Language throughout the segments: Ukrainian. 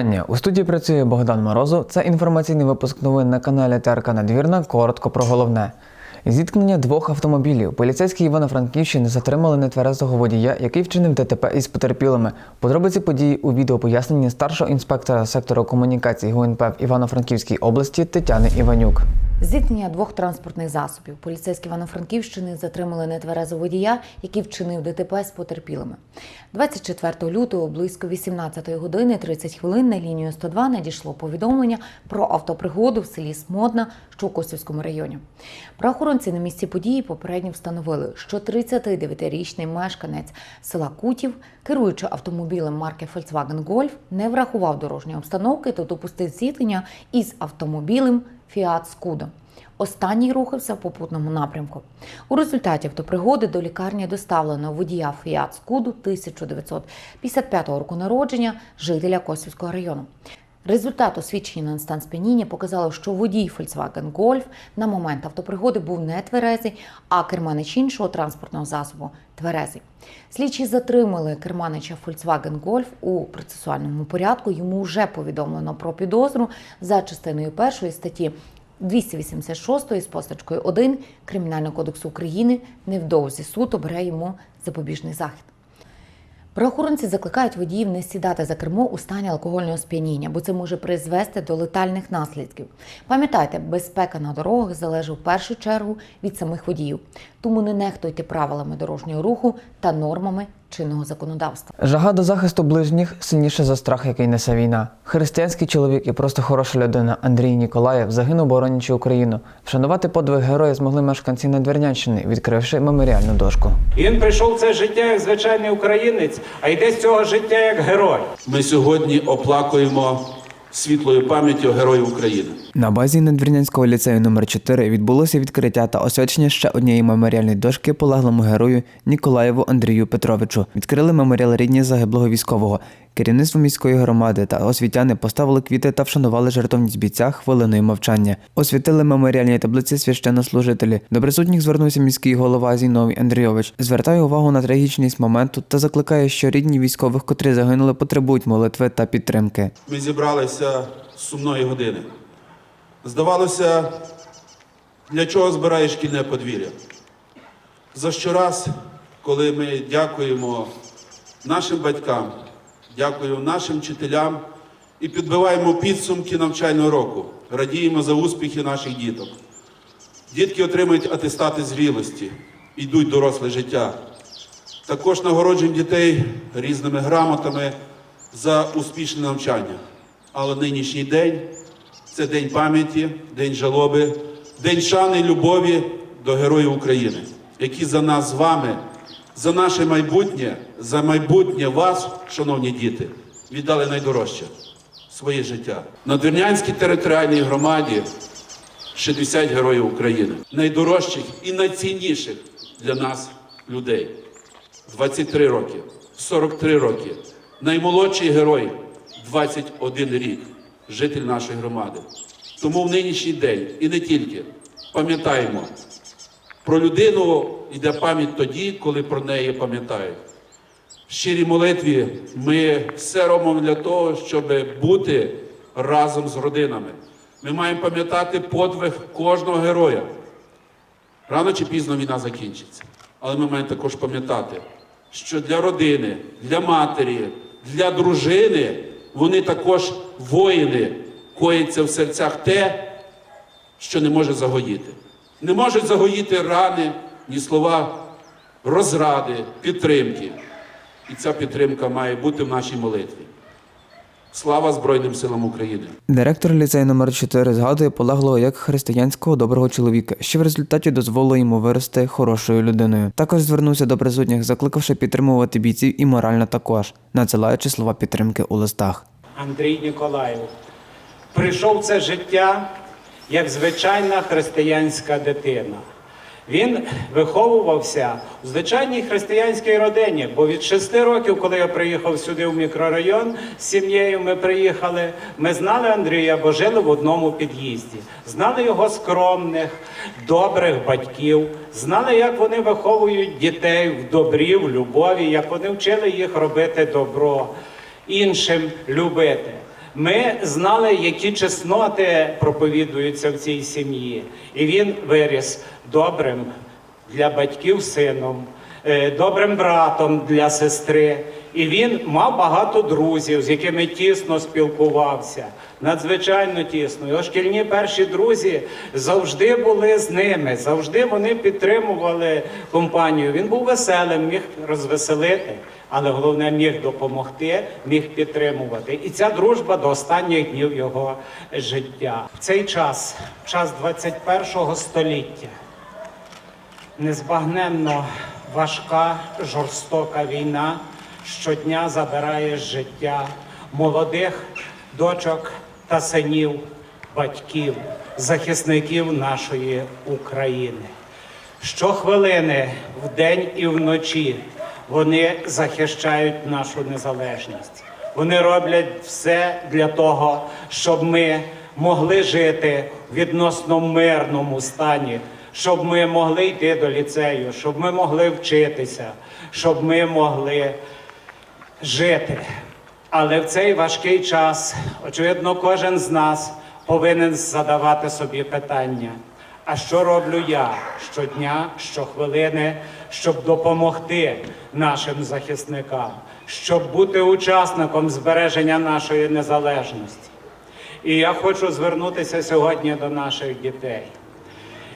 Вітання! У студії працює Богдан Морозов. Це інформаційний випуск новин на каналі ТРК Надвірна. Коротко про головне. Зіткнення двох автомобілів. Поліцейські Івано-Франківщини затримали нетверезого водія, який вчинив ДТП із потерпілими. Подробиці події у відеопоясненні старшого інспектора сектору комунікацій ГУНП в Івано-Франківській області Тетяни Іванюк. Зіткнення двох транспортних засобів. Поліцейські Івано-Франківщини затримали нетверезого водія, який вчинив ДТП з потерпілими. 24 лютого близько 18 години 30 хвилин на лінію 102 надійшло повідомлення про автопригоду в селі Смодна, що у Косівському районі. Правоохоронці на місці події попередньо встановили, що 39-річний мешканець села Кутів, керуючи автомобілем марки Volkswagen Golf, не врахував дорожньої обстановки та допустив зіткнення із автомобілем Fiat Скудо. Останній рухався в попутному напрямку. У результаті автопригоди до лікарні доставлено водія Фіат Скуду 1955 року народження, жителя Косівського району. Результат освідчення на стан сп'яніння показало, що водій Volkswagen Golf на момент автопригоди був не тверезий, а керманич іншого транспортного засобу тверезий. Слідчі затримали керманича Volkswagen Golf у процесуальному порядку. Йому вже повідомлено про підозру за частиною першої статті 286 з постачкою 1 Кримінального кодексу України. Невдовзі суд обере йому запобіжний захід. Правоохоронці закликають водіїв не сідати за кермо у стані алкогольного сп'яніння, бо це може призвести до летальних наслідків. Пам'ятайте, безпека на дорогах залежить в першу чергу від самих водіїв, тому не нехтуйте правилами дорожнього руху та нормами чинного законодавства. Жага до захисту ближніх сильніше за страх, який несе війна. Християнський чоловік і просто хороша людина Андрій Ніколаєв загинув, боронячи Україну. Вшанувати подвиг героя змогли мешканці Надвірнянщини, відкривши меморіальну дошку. Він прийшов в це життя як звичайний українець, а йде з цього життя як герой. Ми сьогодні оплакуємо світлою пам'яттю Героїв України. На базі Надвірнянського ліцею номер 4 відбулося відкриття та освячення ще однієї меморіальної дошки полеглому герою Ніколаєву Андрію Петровичу. Відкрили меморіал рідні загиблого військового. Керівництво міської громади та освітяни поставили квіти та вшанували жертовність бійця хвилиною мовчання. Освітили меморіальні таблиці священнослужителі. До присутніх звернувся міський голова Зіновій Андрійович. Звертає увагу на трагічність моменту та закликає, що рідні військових, котрі загинули, потребують молитви та підтримки. Ми зібралися з сумної години. Здавалося, для чого збирає шкільне подвір'я? За щораз, коли ми дякуємо нашим батькам, дякуємо нашим вчителям і підбиваємо підсумки навчального року, радіємо за успіхи наших діток. Дітки отримують атестати зрілості, йдуть доросле життя. Також нагороджуємо дітей різними грамотами за успішне навчання. Але нинішній день це день пам'яті, день жалоби, день шани і любові до героїв України, які за нас з вами, за наше майбутнє, за майбутнє вас, шановні діти, віддали найдорожче своє життя. На Двірнянській територіальній громаді 60 героїв України, найдорожчих і найцінніших для нас людей. 23 роки, 43 роки. Наймолодший герой 21 рік, житель нашої громади. Тому в нинішній день і не тільки пам'ятаємо, про людину йде пам'ять тоді, коли про неї пам'ятають. В щирій молитві ми все робимо для того, щоб бути разом з родинами. Ми маємо пам'ятати подвиг кожного героя. Рано чи пізно війна закінчиться. Але ми маємо також пам'ятати, що для родини, для матері, для дружини вони також воїни, коїться в серцях те, що не може загоїти. Не можуть загоїти рани, ні слова розради, підтримки. І ця підтримка має бути в нашій молитві. Слава Збройним силам України! Директор ліцею номер 4 згадує полеглого як християнського доброго чоловіка, що в результаті дозволило йому вирости хорошою людиною. Також звернувся до присутніх, закликавши підтримувати бійців і морально також, надсилаючи слова підтримки у листах. Андрій Ніколаєв прийшов це життя як звичайна християнська дитина. Він виховувався в звичайній християнській родині, бо від шести років, коли я приїхав сюди в мікрорайон з сім'єю, ми приїхали. Ми знали Андрія, бо жили в одному під'їзді. Знали його скромних, добрих батьків, знали, як вони виховують дітей в добрі, в любові, як вони вчили їх робити добро. іншим любити. Ми знали, які чесноти проповідуються в цій сім'ї, і він виріс добрим для батьків сином, е, добрим братом для сестри. І він мав багато друзів, з якими тісно спілкувався, надзвичайно тісно. Його шкільні перші друзі завжди були з ними, завжди вони підтримували компанію. Він був веселим, міг розвеселити, але головне міг допомогти, міг підтримувати. І ця дружба до останніх днів його життя. В цей час, час 21-го століття незбагненно важка, жорстока війна щодня забирає життя молодих дочок та синів, батьків, захисників нашої України. Щохвилини, вдень і вночі вони захищають нашу незалежність. Вони роблять все для того, щоб ми могли жити в відносно мирному стані, щоб ми могли йти до ліцею, щоб ми могли вчитися, щоб ми могли жити. Але в цей важкий час, очевидно, кожен з нас повинен задавати собі питання. А що роблю я щодня, щохвилини, щоб допомогти нашим захисникам, щоб бути учасником збереження нашої незалежності? І я хочу звернутися сьогодні до наших дітей.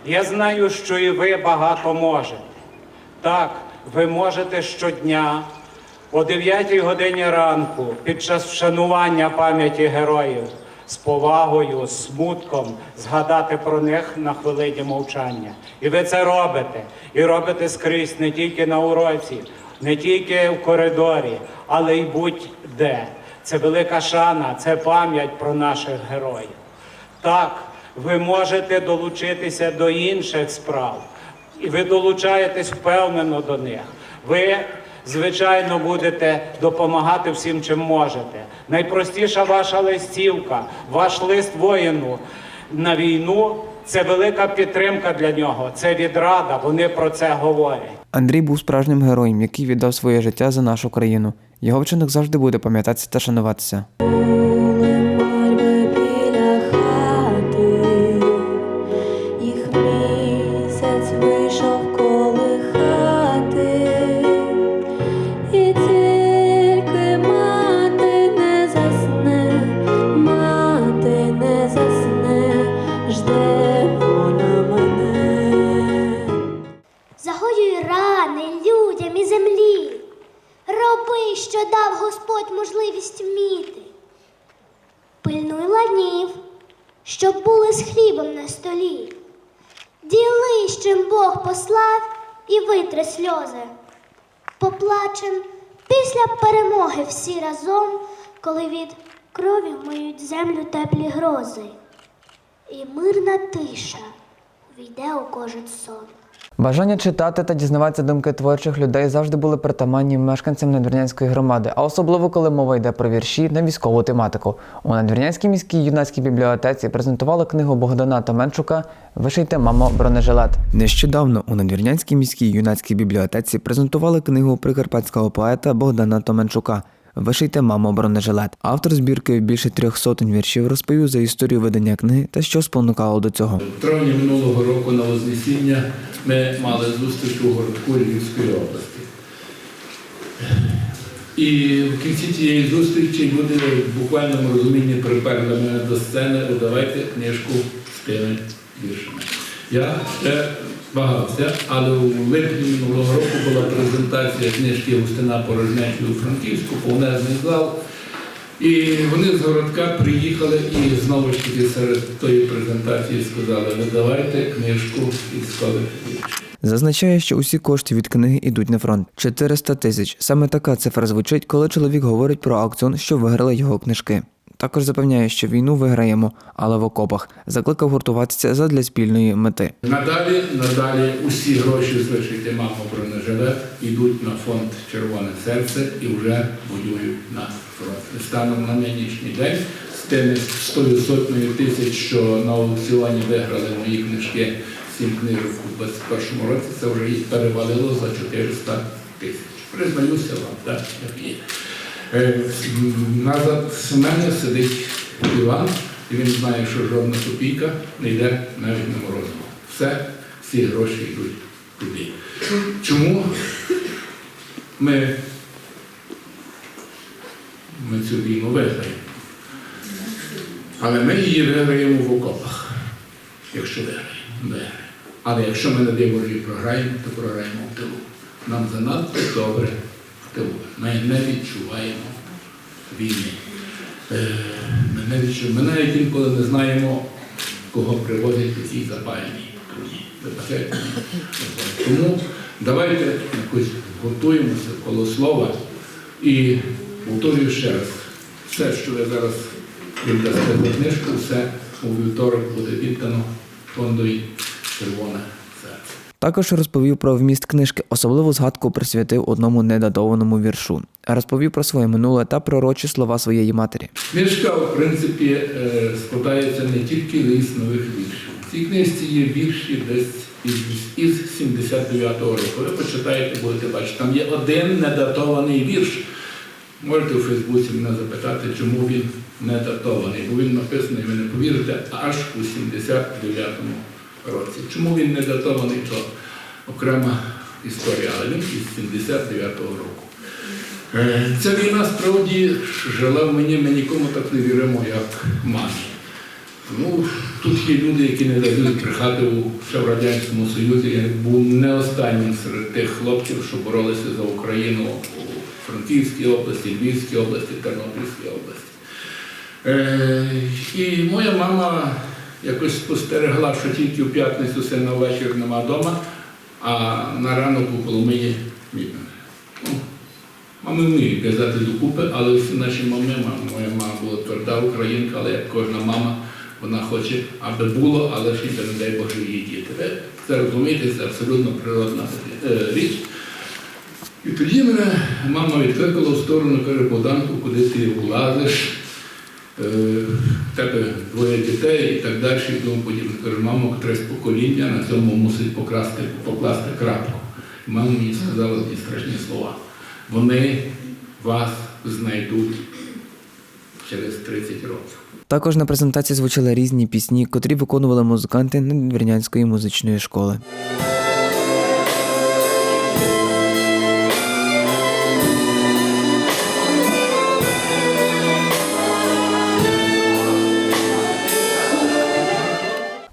Я знаю, що і ви багато можете. Так, ви можете щодня о 9 годині ранку під час вшанування пам'яті героїв з повагою, з смутком згадати про них на хвилині мовчання. І ви це робите. І робите скрізь не тільки на уроці, не тільки в коридорі, але й будь-де. Це велика шана, це пам'ять про наших героїв. Так, ви можете долучитися до інших справ, і ви долучаєтесь впевнено до них. Ви, звичайно, будете допомагати всім, чим можете. Найпростіша ваша листівка, ваш лист воїну на війну це велика підтримка для нього, це відрада. Вони про це говорять. Андрій був справжнім героєм, який віддав своє життя за нашу країну. Його вчинок завжди буде пам'ятатися та шануватися. Хлібом на столі. Ділись, чим Бог послав, і витри сльози. Поплачем після перемоги всі разом, коли від крові миють землю теплі грози. І мирна тиша війде у кожен сон. Бажання читати та дізнаватися думки творчих людей завжди були притаманні мешканцям надвірнянської громади, а особливо коли мова йде про вірші на військову тематику. У надвірнянській міській юнацькій бібліотеці презентували книгу Богдана Томенчука Вишийте, мамо, бронежилет. Нещодавно у надвірнянській міській юнацькій бібліотеці презентували книгу прикарпатського поета Богдана Томенчука. Вишийте, мамо, бронежилет. Автор збірки більше трьох сотень віршів розповів за історію видання книги та що спонукало до цього. В травні минулого року на Вознесіння ми мали зустріч у городку Львівської області. І в кінці цієї зустрічі люди в буквальному розумінні приперли мене до сцени, «О, давайте книжку з тими віршами. Я ще вагався, але у липні минулого року була презентація книжки Густина Порожнечі у Франківську, повнезний зал. І вони з городка приїхали і знову ж таки серед тої презентації сказали, ви давайте книжку із колективів. Зазначає, що усі кошти від книги йдуть на фронт 400 тисяч. Саме така цифра звучить, коли чоловік говорить про аукціон, що виграли його книжки. Також запевняє, що війну виграємо, але в окопах. Закликав гуртуватися задля спільної мети. Надалі, надалі усі гроші вишити мамо бронежилет йдуть на фонд Червоне серце і вже воюють на фронт. Станом на нинішній день з тими стою сотнею тисяч, що на аукціоні виграли мої книжки, сім книжок у 21 році, це вже їх перевалило за 400 тисяч. Признаюся вам, так як є. Е, Назад з мене сидить Іван, і він знає, що жодна копійка не йде навіть на морозиво. Все, всі гроші йдуть туди. Чому ми, ми цю війну виграємо? Але ми її виграємо в окопах, якщо виграємо. Але якщо ми на Божі програємо, то програємо в тилу. Нам занадто добре тилу. Ми не відчуваємо війни. Е, Ми, не відчуваємо. ми навіть інколи не знаємо, кого привозять у цій труні. Тому давайте якось готуємося коло слова і повторюю ще раз, все, що ви зараз віддасте за книжку, все у вівторок буде віддано фондові червоне серце. Також розповів про вміст книжки, особливу згадку присвятив одному недатованому віршу. Розповів про своє минуле та пророчі слова своєї матері. Книжка, в принципі, е, складається не тільки із нових віршів. В цій книжці є вірші десь із 79-го року. Ви почитаєте, будете бачити. Там є один недатований вірш. Можете у Фейсбуці мене запитати, чому він не датований, бо він написаний, ви не повірите, аж у 79-му році. Чому він не датований, то окрема історія, але він із 79-го року. Е, Ця війна справді жила в мені, ми нікому так не віримо, як мамі. Ну, тут є люди, які не дадуть брехати ще в Радянському Союзі. Я був не останнім серед тих хлопців, що боролися за Україну у Франківській області, Львівській області, Тернопільській області. Е, і моя мама якось спостерегла, що тільки в п'ятницю сина ввечері нема вдома, а на ранок у Коломиї ну, Мами вміють в'язати докупи, але всі наші мами, мама, моя мама була тверда українка, але як кожна мама, вона хоче, аби було, але і не дай Боже її діти. Це розумієте, це абсолютно природна е, річ. І тоді мене мама відкликала в сторону, каже, Богданку, куди ти влазиш, в тебе двоє дітей і так далі, і тому подібне. Каже, мамо, котресь покоління на цьому мусить покласти, покласти крапку. І мама мені сказала ті страшні слова. Вони вас знайдуть через 30 років. Також на презентації звучали різні пісні, котрі виконували музиканти Надвірнянської музичної школи.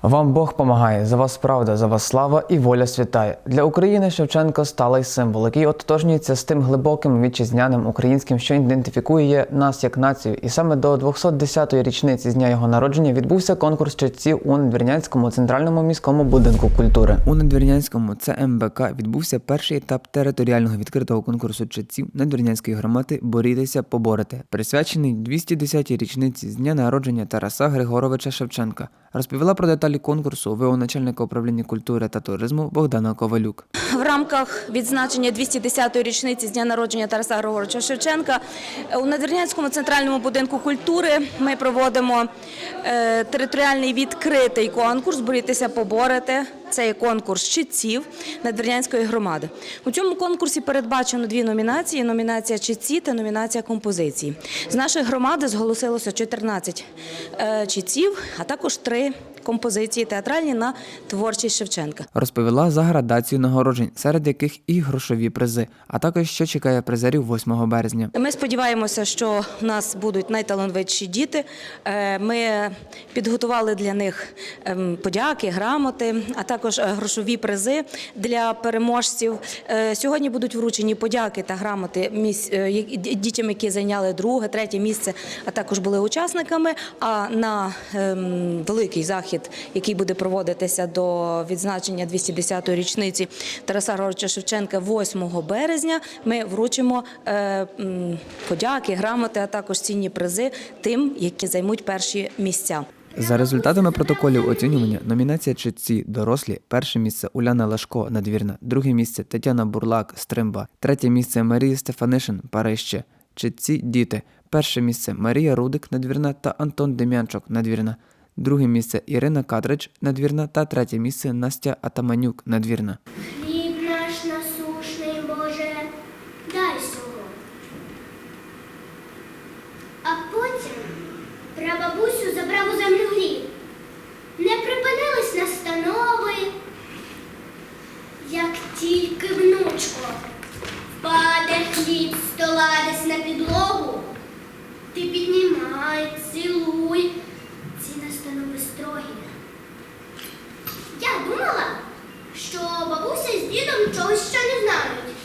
Вам Бог помагає, за вас правда, за вас слава і воля святає. Для України Шевченко сталий символ, який ототожнюється з тим глибоким вітчизняним українським, що ідентифікує нас як націю. І саме до 210-ї річниці з дня його народження відбувся конкурс читців у Надвірнянському центральному міському будинку культури. У Надвірнянському ЦМБК відбувся перший етап територіального відкритого конкурсу читців Надвірнянської громади Борітеся, поборете, присвячений 210-й річниці з дня народження Тараса Григоровича Шевченка. Розповіла про деталі конкурсу ВО начальника управління культури та туризму Богдана Ковалюк. В рамках відзначення 210-ї річниці з дня народження Тараса Григоровича Шевченка у Надвірнянському центральному будинку культури ми проводимо е, територіальний відкритий конкурс Борітися поборете. Це є конкурс читців Надвірнянської громади. У цьому конкурсі передбачено дві номінації: номінація читці та номінація композиції. З нашої громади зголосилося 14 е, читців, а також три композиції театральні на творчість Шевченка. Розповіла за градацію нагороджень, серед яких і грошові призи, а також що чекає призерів 8 березня. Ми сподіваємося, що у нас будуть найталановитіші діти. Е, Ми підготували для них ем, подяки, грамоти, а також е, грошові призи для переможців. Е, Сьогодні будуть вручені подяки та грамоти дітям, які зайняли друге, третє місце, а також були учасниками. А на ем, великий захід, який буде проводитися до відзначення 210-ї річниці Тараса Григоровича Шевченка 8 березня, ми вручимо е, подяки, грамоти, а також цінні призи тим, які займуть перші місця. За результатами протоколів оцінювання номінація читці дорослі перше місце Уляна Лашко Надвірна, друге місце Тетяна Бурлак Стримба, третє місце Марія Стефанишин Парище, читці діти, перше місце Марія Рудик Надвірна та Антон Дем'янчук Надвірна, друге місце Ірина Кадрич Надвірна та третє місце Настя Атаманюк Надвірна. Хліб наш насушний, Боже, дай сього. А потім прабабусю забрав у землю гріх. Не припинились настанови, як тільки внучко впаде хліб з стола десь на підлогу, ти піднімай, цілуй. Ці настанови строгі. Я думала, що бабуся з дідом чогось ще не знають.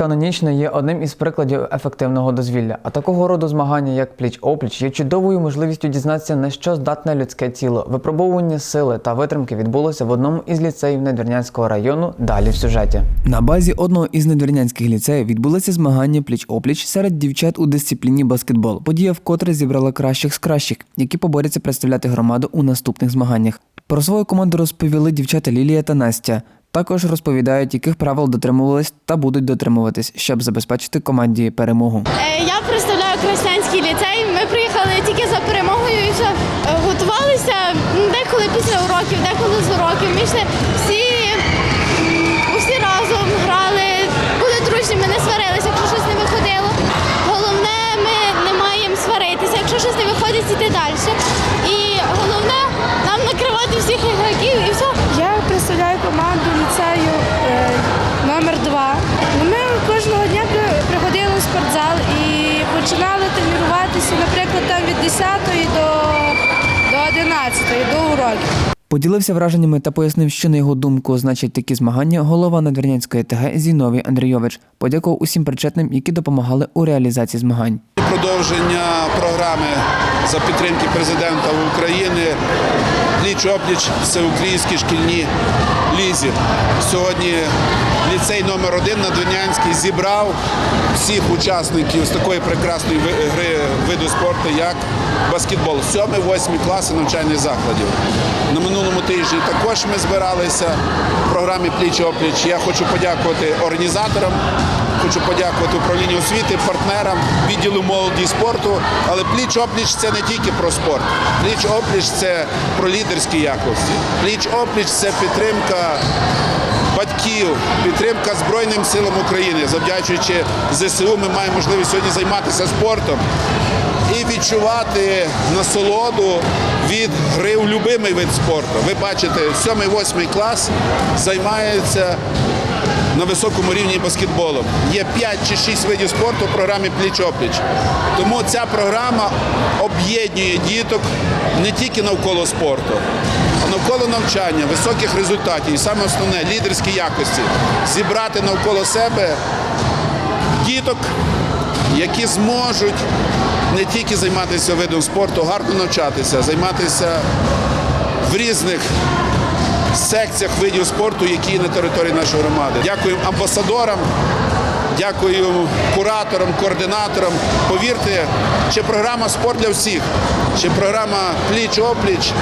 Спорт канонічно є одним із прикладів ефективного дозвілля, а такого роду змагання, як пліч-опліч, є чудовою можливістю дізнатися, на що здатне людське тіло. Випробовування сили та витримки відбулося в одному із ліцеїв Недвірнянського району. Далі в сюжеті. На базі одного із недвірнянських ліцеїв відбулося змагання пліч-опліч серед дівчат у дисципліні баскетбол. Подія вкотре зібрала кращих з кращих, які поборються представляти громаду у наступних змаганнях. Про свою команду розповіли дівчата Лілія та Настя. Також розповідають, яких правил дотримувались та будуть дотримуватись, щоб забезпечити команді перемогу. Е, Я представляю Краснянський ліцей. Ми приїхали тільки за перемогою і все. Е, Готувалися деколи після уроків, деколи з уроків. Ми йшли 2 Ну, Ми кожного дня приходили в спортзал і починали тренуватися, наприклад, там від 10 до, до 11, до уроків. Поділився враженнями та пояснив, що на його думку значать такі змагання голова Надвірнянської ТГ Зіновій Андрійович. Подякував усім причетним, які допомагали у реалізації змагань. Продовження програми за підтримки президента України пліч опліч всеукраїнські шкільні лізі. Сьогодні ліцей номер 1 Надвірнянський зібрав всіх учасників з такої прекрасної гри виду спорту, як баскетбол. 7-8 класи навчальних закладів. На минулому тижні також ми збиралися в програмі пліч опліч. Я хочу подякувати організаторам. Хочу подякувати управлінню освіти, партнерам, відділу молоді і спорту. Але пліч опліч це не тільки про спорт. Пліч опліч це про лідерські якості. Пліч опліч це підтримка батьків, підтримка Збройним силам України. Завдячуючи ЗСУ, ми маємо можливість сьогодні займатися спортом і відчувати насолоду від гри у любимий вид спорту. Ви бачите, 7-8 клас займається на високому рівні баскетболом. Є 5 чи 6 видів спорту в програмі пліч-опліч. Тому ця програма об'єднує діток не тільки навколо спорту, а навколо навчання, високих результатів і саме основне лідерські якості. Зібрати навколо себе діток, які зможуть не тільки займатися видом спорту, гарно навчатися, займатися в різних секціях видів спорту, які на території нашої громади. Дякую амбасадорам, дякую кураторам, координаторам. Повірте, чи програма спорт для всіх, чи програма пліч-опліч,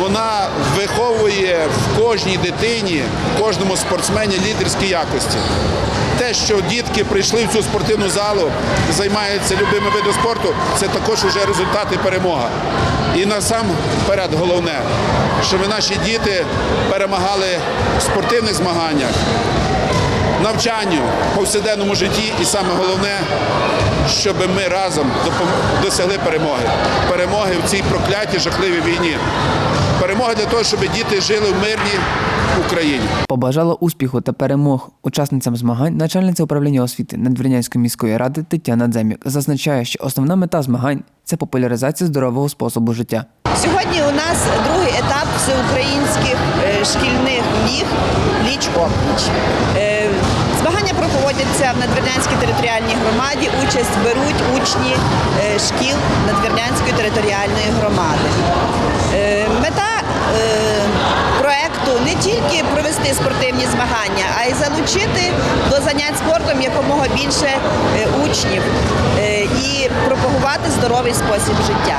вона виховує в кожній дитині, в кожному спортсмені лідерські якості. Те, що дітки прийшли в цю спортивну залу, займаються любими видами спорту, це також вже результат і перемога. І насамперед головне, щоб наші діти перемагали в спортивних змаганнях, навчанню, повсякденному житті, і саме головне, щоб ми разом досягли перемоги. Перемоги в цій проклятій жахливій війні. Перемоги для того, щоб діти жили в мирній Україні. Побажала успіху та перемог учасницям змагань начальниця управління освіти Надвірнянської міської ради Тетяна Дземік зазначає, що основна мета змагань це популяризація здорового способу життя. Сьогодні у нас другий етап всеукраїнських е, шкільних ліг ліч опліч. Е, Змагання проводяться в Надвірнянській територіальній громаді. Участь беруть учні е, шкіл Надвірнянської територіальної громади. Мета проекту не тільки провести спортивні змагання, а й залучити до занять спортом якомога більше е, учнів е, і пропагувати здоровий спосіб життя.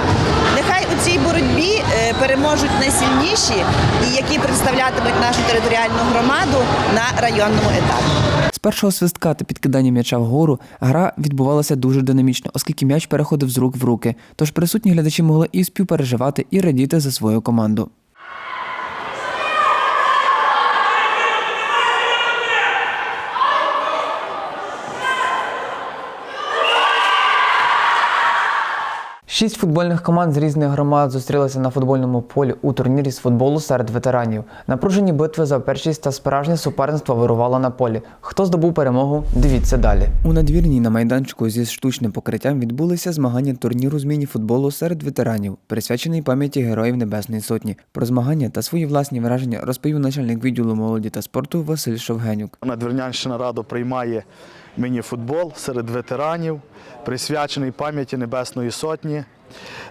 Нехай у цій боротьбі е, переможуть найсильніші і які представлятимуть нашу територіальну громаду на районному етапі. Першого свистка та підкидання м'яча вгору гра відбувалася дуже динамічно, оскільки м'яч переходив з рук в руки. Тож присутні глядачі могли і співпереживати, і радіти за свою команду. Шість футбольних команд з різних громад зустрілися на футбольному полі у турнірі з футболу серед ветеранів. Напружені битви за першість та справжнє суперництво вирувало на полі. Хто здобув перемогу? Дивіться далі. У надвірній на майданчику зі штучним покриттям відбулися змагання турніру з міні-футболу серед ветеранів, присвячений пам'яті Героїв Небесної Сотні. Про змагання та свої власні враження розповів начальник відділу молоді та спорту Василь Шовгенюк. Надвірнянщина Радо приймає міні-футбол серед ветеранів, присвячений пам'яті Небесної Сотні.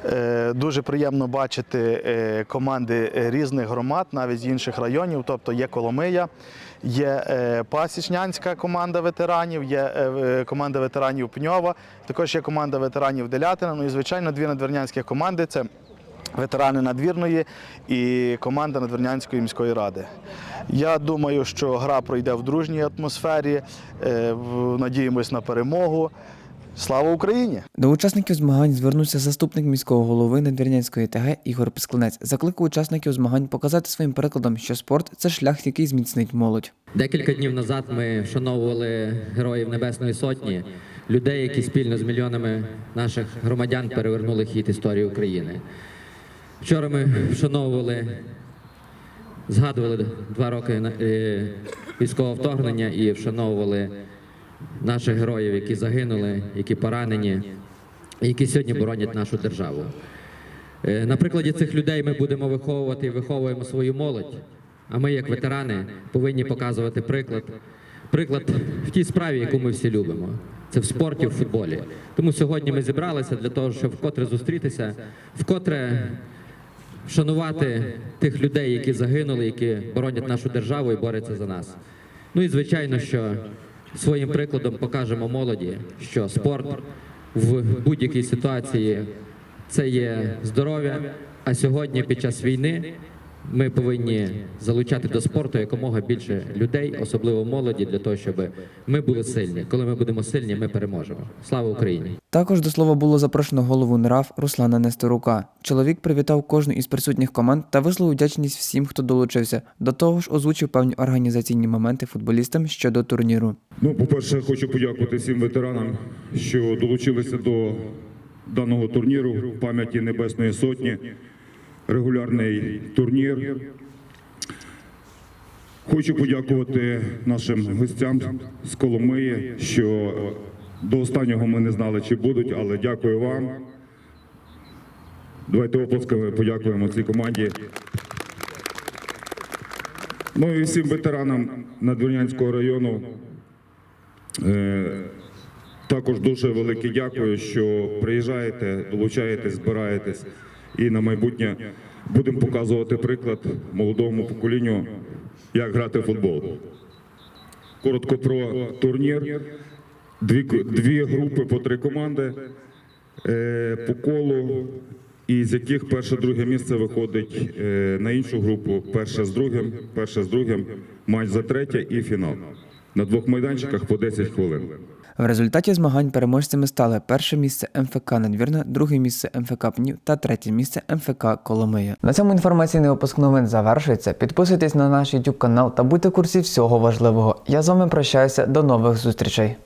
Е, Дуже приємно бачити е, команди різних громад, навіть з інших районів. Тобто є Коломия, є е, Пасічнянська команда ветеранів, є команда ветеранів Пньова, також є команда ветеранів Делятина. Ну і звичайно, дві надвірнянські команди це ветерани надвірної і команда Надвірнянської міської ради. Я думаю, що гра пройде в дружній атмосфері. Е, Надіємось на перемогу. Слава Україні! До учасників змагань звернувся заступник міського голови Надвірнянської ТГ Ігор Писклинець. Закликав учасників змагань показати своїм прикладом, що спорт це шлях, який зміцнить молодь. Декілька днів назад ми вшановували героїв Небесної Сотні, людей, які спільно з мільйонами наших громадян перевернули хід історії України. Вчора ми вшановували, згадували два роки е, військового вторгнення і вшановували наших героїв, які загинули, які поранені, які сьогодні боронять нашу державу. Е, На прикладі цих людей ми будемо виховувати і виховуємо свою молодь. А ми, як ветерани, повинні показувати приклад. Приклад в тій справі, яку ми всі любимо. Це в спорті, в футболі. Тому сьогодні ми зібралися для того, щоб вкотре зустрітися, вкотре вшанувати тих людей, які загинули, які боронять нашу державу і борються за нас. Ну і звичайно, що своїм прикладом покажемо молоді, що спорт в будь-якій ситуації це є здоров'я. А сьогодні, під час війни, ми повинні залучати до спорту якомога більше людей, особливо молоді, для того, щоб ми були сильні. Коли ми будемо сильні, ми переможемо. Слава Україні! Також до слова було запрошено голову НРАВ Руслана Несторука. Чоловік привітав кожну із присутніх команд та висловив вдячність всім, хто долучився. До того ж, озвучив певні організаційні моменти футболістам щодо турніру. Ну, по-перше, хочу подякувати всім ветеранам, що долучилися до даного турніру в пам'яті Небесної Сотні. Регулярний турнір. Хочу подякувати нашим гостям з Коломиї, що до останнього ми не знали, чи будуть, але дякую вам. Давайте оплесками подякуємо цій команді. Ну і всім ветеранам Надвірнянського району. Е, Також дуже велике дякую, що приїжджаєте, долучаєтесь, збираєтесь і на майбутнє будемо показувати приклад молодому поколінню, як грати в футбол. Коротко про турнір. Дві, дві групи по три команди е, по колу, і з яких перше друге місце виходить е, на іншу групу. Перше з другим, перше з другим, матч за третє і фінал. На двох майданчиках по 10 хвилин. В результаті змагань переможцями стали перше місце МФК Надвірна, друге місце МФК Пнів та третє місце МФК Коломия. На цьому інформаційний випуск новин завершується. Підписуйтесь на наш YouTube канал та будьте в курсі всього важливого. Я з вами прощаюся. До нових зустрічей.